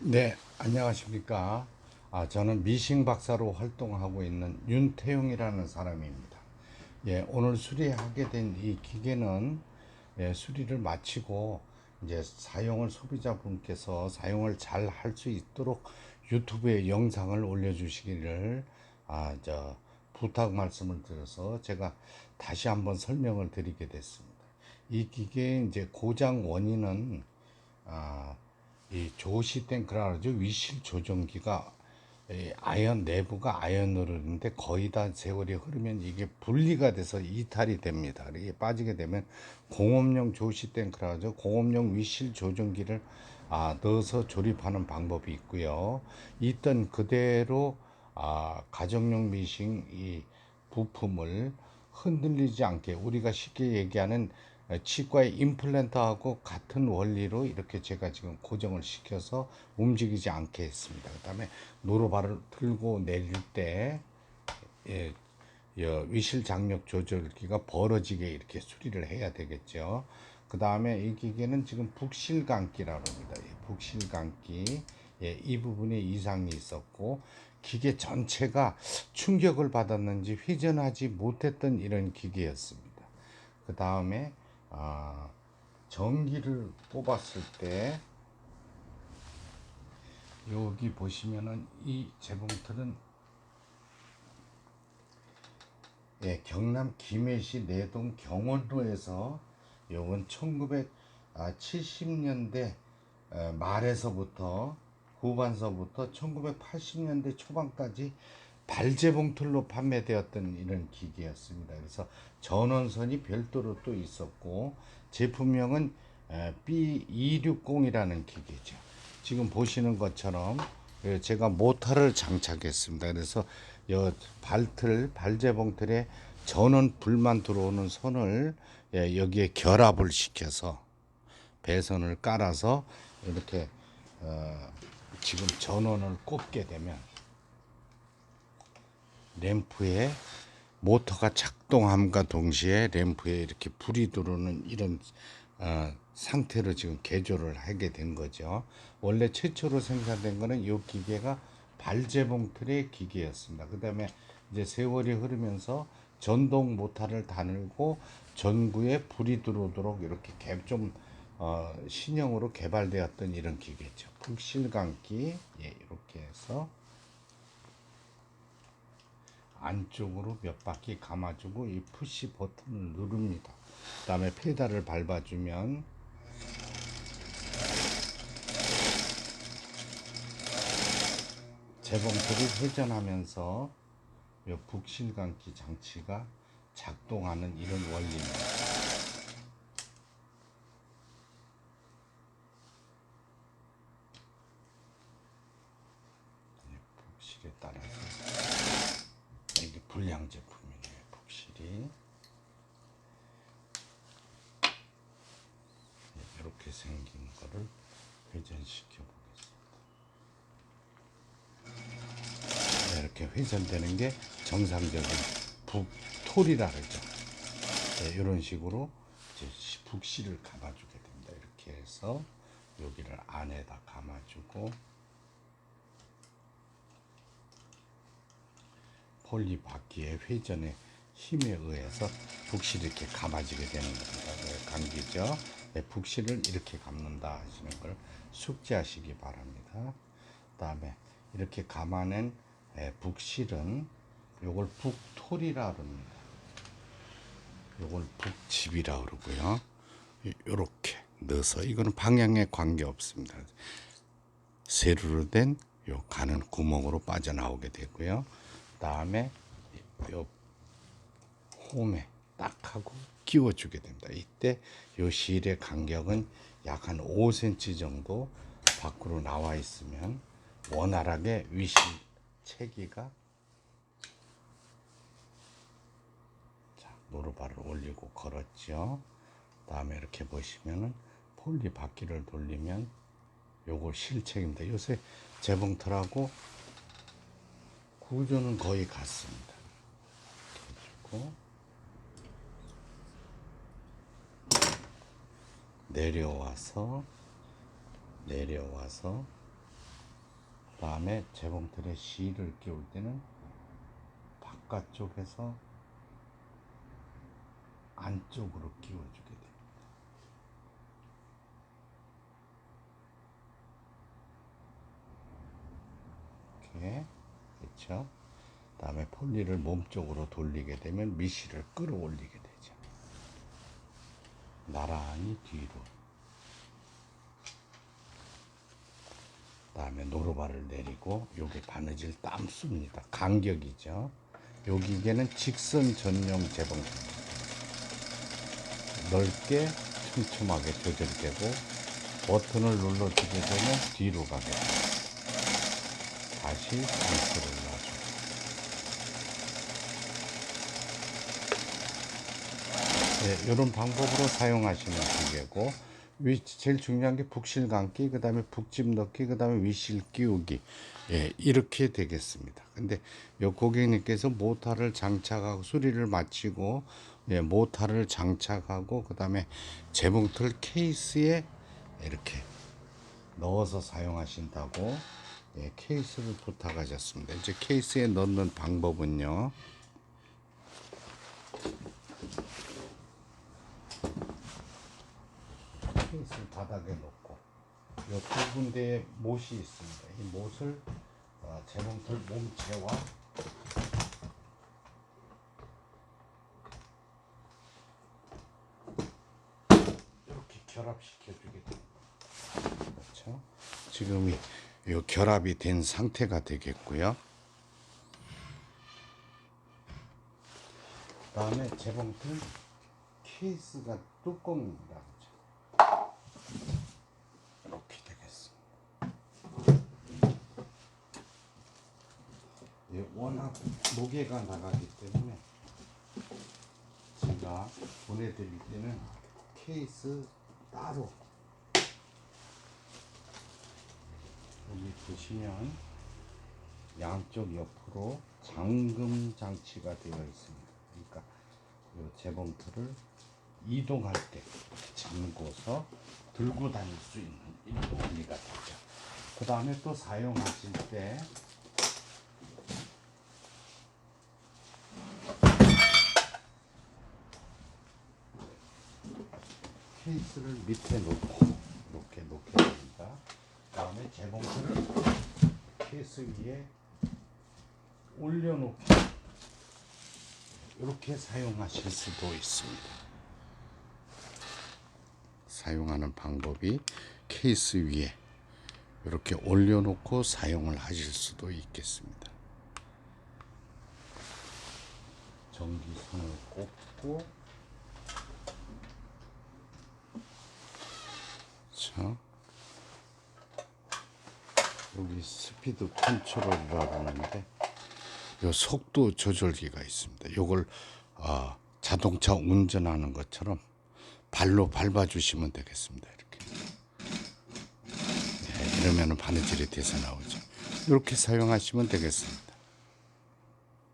네, 안녕하십니까. 아, 저는 미싱 박사로 활동하고 있는 윤태용이라는 사람입니다. 예, 오늘 수리하게 된 이 기계는 예, 수리를 마치고 이제 사용을 소비자분께서 사용을 잘 할 수 있도록 유튜브에 영상을 올려주시기를 아, 저 부탁 말씀을 드려서 제가 다시 한번 설명을 드리게 됐습니다. 이 기계의 이제 고장 원인은 아, 이 조시 탱크라 그러죠. 위실 조정기가 이 아연 내부가 아연으로인데 거의 다 세월이 흐르면 이게 분리가 돼서 이탈이 됩니다. 이게 빠지게 되면 공업용 조시 탱크라 그러죠. 공업용 위실 조정기를 아, 넣어서 조립하는 방법이 있고요. 있던 그대로 아, 가정용 미싱 이 부품을 흔들리지 않게 우리가 쉽게 얘기하는 치과의 임플란트하고 같은 원리로 이렇게 제가 지금 고정을 시켜서 움직이지 않게 했습니다. 그 다음에 노로바를 들고 내릴 때 예, 여, 위실 장력 조절기가 벌어지게 이렇게 수리를 해야 되겠죠. 그 다음에 이 기계는 지금 북실감기라고 합니다. 예, 북실감기 예, 이 부분에 이상이 있었고 기계 전체가 충격을 받았는지 회전하지 못했던 이런 기계였습니다. 그 다음에 아, 전기를 뽑았을 때 여기 보시면은 이 재봉틀은 예, 경남 김해시 내동 경원로에서 요건 1970년대 어, 말에서부터 후반서부터 1980년대 초반까지 발재봉틀로 판매되었던 이런 기계였습니다. 그래서 전원선이 별도로 또 있었고 제품명은 B260이라는 기계죠. 지금 보시는 것처럼 예, 제가 모터를 장착했습니다. 그래서 여 발틀 발재봉틀에 전원 불만 들어오는 선을 예, 여기에 결합을 시켜서 배선을 깔아서 이렇게 어, 지금 전원을 꼽게 되면 램프에 모터가 작동함과 동시에 램프에 이렇게 불이 들어오는 이런 어, 상태로 지금 개조를 하게 된 거죠. 원래 최초로 생산된 거는 이 기계가 발재봉틀의 기계였습니다. 그 다음에 이제 세월이 흐르면서 전동 모터를 다늘고 전구에 불이 들어오도록 이렇게 개, 좀 어, 신형으로 개발되었던 이런 기계죠. 북실감기 예, 이렇게 해서 안쪽으로 몇 바퀴 감아주고 이 푸시 버튼을 누릅니다. 그 다음에 페달을 밟아주면 재봉틀이 회전하면서 이 북실감기 장치가 작동하는 이런 원리입니다. 네, 북실에 따라서 불량 제품이네요. 북실이 이렇게 생긴 거를 회전시켜 보겠습니다. 네, 이렇게 회전되는 게 정상적인 북톨이라 그러죠. 네, 이런 식으로 이제 시- 북실을 감아주게 됩니다. 이렇게 해서 여기를 안에다 감아주고 폴리 바퀴의 회전의 힘에 의해서 북실이 이렇게 감아지게 되는 겁니다. 네, 감기죠. 네, 북실을 이렇게 감는다 하시는 걸 숙지하시기 바랍니다. 그 다음에 이렇게 감아낸 예, 북실은 요걸 북톨이라 그럽니다. 요걸 북집이라 그러고요. 요렇게 넣어서 이거는 방향에 관계 없습니다. 세로로 된 요 가는 구멍으로 빠져나오게 되고요. 그다음에 요 홈에 딱 하고 끼워주게 됩니다. 이때 요 실의 간격은 약 한 5cm 정도 밖으로 나와 있으면 원활하게 위실 체기가 자, 노루발을 올리고 걸었죠. 다음에 이렇게 보시면은 폴리 바퀴를 돌리면 요거 실책입니다. 요새 재봉틀하고 구조는 거의 같습니다. 해주고 내려와서 내려와서 다음에 재봉틀에 실을 끼울 때는 바깥쪽에서 안쪽으로 끼워주게 됩니다. 이렇게 그렇죠. 다음에 폴리를 몸쪽으로 돌리게 되면 미실을 끌어올리게 되죠. 나란히 뒤로. 다음에 노루발을 내리고 여기 바느질 땀수입니다. 간격이죠. 여기 기계는 직선 전용 재봉 넓게 촘촘하게 조절되고 버튼을 눌러주게 되면 뒤로 가게 됩니다. 다시 단수를 놔주고 네, 이런 방법으로 사용하시는 기계고 위, 제일 중요한 게 북실 감기, 그 다음에 북집 넣기, 그 다음에 위실 끼우기 예, 이렇게 되겠습니다. 근데 요 고객님께서 모터를 장착하고 수리를 마치고 예, 모터를 장착하고 그 다음에 재봉틀 케이스에 이렇게 넣어서 사용하신다고 예, 케이스를 부탁하셨습니다. 이제 케이스에 넣는 방법은요. 케이스를 바닥에 놓고 이두 군데에 못이 있습니다. 이 못을 어, 재봉틀 몸체와 이렇게 결합시켜 주게 됩니다. 그렇죠? 지금 이, 이 결합이 된 상태가 되겠고요. 다음에 재봉틀 케이스가 뚜껑입니다. 이렇게 되겠습니다. 예, 워낙 무게가 나가기 때문에 제가 보내드릴 때는 케이스 따로 여기 보시면 양쪽 옆으로 잠금 장치가 되어 있습니다. 그러니까 이 재봉틀을 이동할 때 잠궈서 들고 다닐 수 있는 원리가 되죠. 그 다음에 또 사용하실 때 케이스를 밑에 놓고 이렇게 놓게 됩니다. 그 다음에 재봉틀을 케이스 위에 올려놓기 이렇게 사용하실 수도 있습니다. 사용하는 방법이 케이스 위에 이렇게 올려놓고 사용을 하실 수도 있겠습니다. 전기선을 꽂고 자 여기 스피드 컨트롤이라고 하는데 요 속도 조절기가 있습니다. 요걸 아, 자동차 운전하는 것처럼 발로 밟아 주시면 되겠습니다. 이렇게. 네, 이러면은 바느질이 돼서 나오죠. 이렇게 사용하시면 되겠습니다.